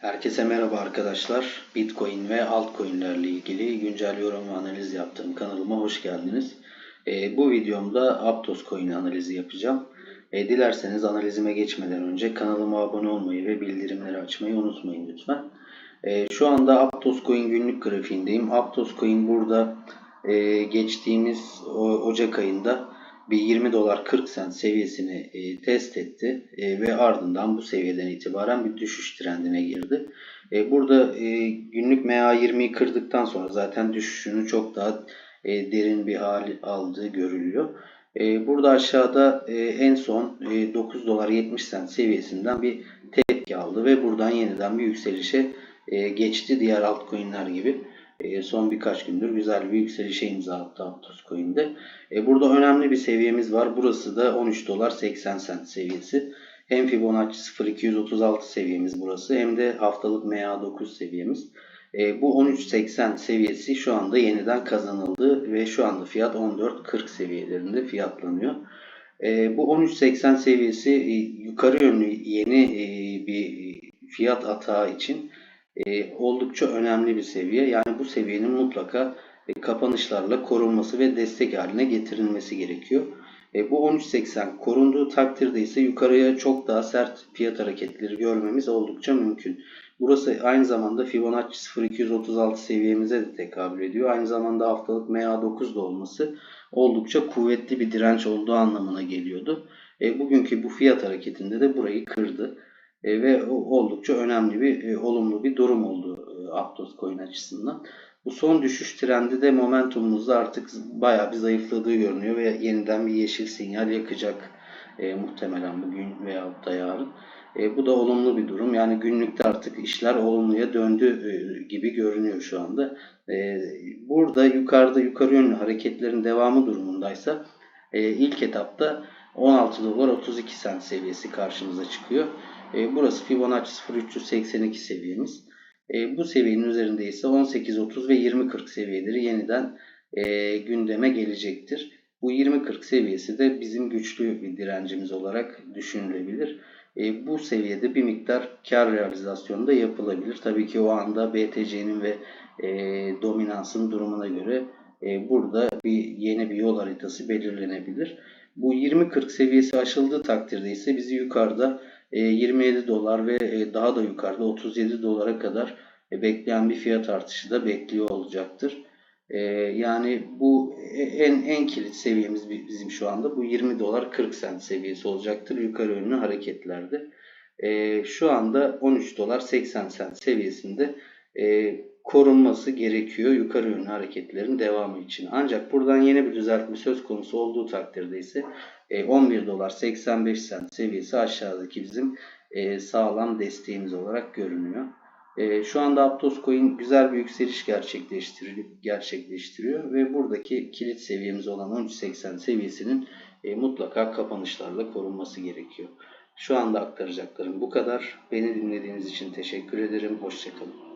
Herkese merhaba arkadaşlar. Bitcoin ve altcoin'lerle ilgili güncel yorum ve analiz yaptığım kanalıma hoş geldiniz. Ee, bu videomda Aptos Coin analizi yapacağım. Ee, dilerseniz analizime geçmeden önce kanalıma abone olmayı ve bildirimleri açmayı unutmayın lütfen. Ee, şu anda Aptos Coin günlük grafiğindeyim. Aptos Coin burada e, geçtiğimiz Ocak ayında bir 20 dolar 40 sent seviyesini e, test etti E, ve ardından bu seviyeden itibaren bir düşüş trendine girdi. E, burada e, günlük MA20'yi kırdıktan sonra zaten düşüşünü çok daha e, derin bir hal aldığı görülüyor. E, burada aşağıda e, en son e, 9 dolar 70 sent seviyesinden bir tepki aldı ve buradan yeniden bir yükselişe e, geçti diğer altcoin'ler gibi. E, son birkaç gündür güzel bir yükselişe imza attı Aptos Coin'de. E, burada önemli bir seviyemiz var. Burası da 13 dolar 80 sent seviyesi. Hem Fibonacci 0236 seviyemiz burası hem de haftalık MA9 seviyemiz. E, bu 13.80 seviyesi şu anda yeniden kazanıldı ve şu anda fiyat 14.40 seviyelerinde fiyatlanıyor. E, bu 13.80 seviyesi e, yukarı yönlü yeni e, bir fiyat atağı için e, oldukça önemli bir seviye. Yani bu seviyenin mutlaka e, kapanışlarla korunması ve destek haline getirilmesi gerekiyor. E, bu 13.80 korunduğu takdirde ise yukarıya çok daha sert fiyat hareketleri görmemiz oldukça mümkün. Burası aynı zamanda Fibonacci 0236 seviyemize de tekabül ediyor. Aynı zamanda haftalık MA9'da olması oldukça kuvvetli bir direnç olduğu anlamına geliyordu. E, bugünkü bu fiyat hareketinde de burayı kırdı. E, ve oldukça önemli bir e, olumlu bir durum oldu e, Aptos Coin açısından. Bu son düşüş trendi de momentumumuzda artık bayağı bir zayıfladığı görünüyor ve yeniden bir yeşil sinyal yakacak e, muhtemelen bugün veya da yarın. E, bu da olumlu bir durum. Yani günlükte artık işler olumluya döndü e, gibi görünüyor şu anda. E, burada yukarıda yukarı yönlü hareketlerin devamı durumundaysa e, ilk etapta 16 dolar 32 sent seviyesi karşımıza çıkıyor. E, burası Fibonacci 0382 seviyemiz. E, bu seviyenin üzerinde ise 18.30 ve 20.40 seviyeleri yeniden e, gündeme gelecektir. Bu 20.40 seviyesi de bizim güçlü bir direncimiz olarak düşünülebilir. E, bu seviyede bir miktar kar realizasyonu da yapılabilir. Tabii ki o anda BTC'nin ve e, dominansın durumuna göre e, burada bir yeni bir yol haritası belirlenebilir. Bu 20-40 seviyesi aşıldığı takdirde ise bizi yukarıda 27 dolar ve e, daha da yukarıda 37 dolara kadar e, bekleyen bir fiyat artışı da bekliyor olacaktır. E, yani bu e- en en kilit seviyemiz bi- bizim şu anda bu 20 dolar 40 sent seviyesi olacaktır yukarı yönlü hareketlerde. E, şu anda 13 dolar 80 sent seviyesinde e, korunması gerekiyor yukarı yönlü hareketlerin devamı için. Ancak buradan yeni bir düzeltme söz konusu olduğu takdirde ise e, 11 dolar 85 sent seviyesi aşağıdaki bizim e, sağlam desteğimiz olarak görünüyor. E, Şu anda Aptos Coin güzel bir yükseliş gerçekleştiriyor, ve buradaki kilit seviyemiz olan 13.80 seviyesinin e, mutlaka kapanışlarla korunması gerekiyor. Şu anda aktaracaklarım bu kadar. Beni dinlediğiniz için teşekkür ederim. Hoşçakalın.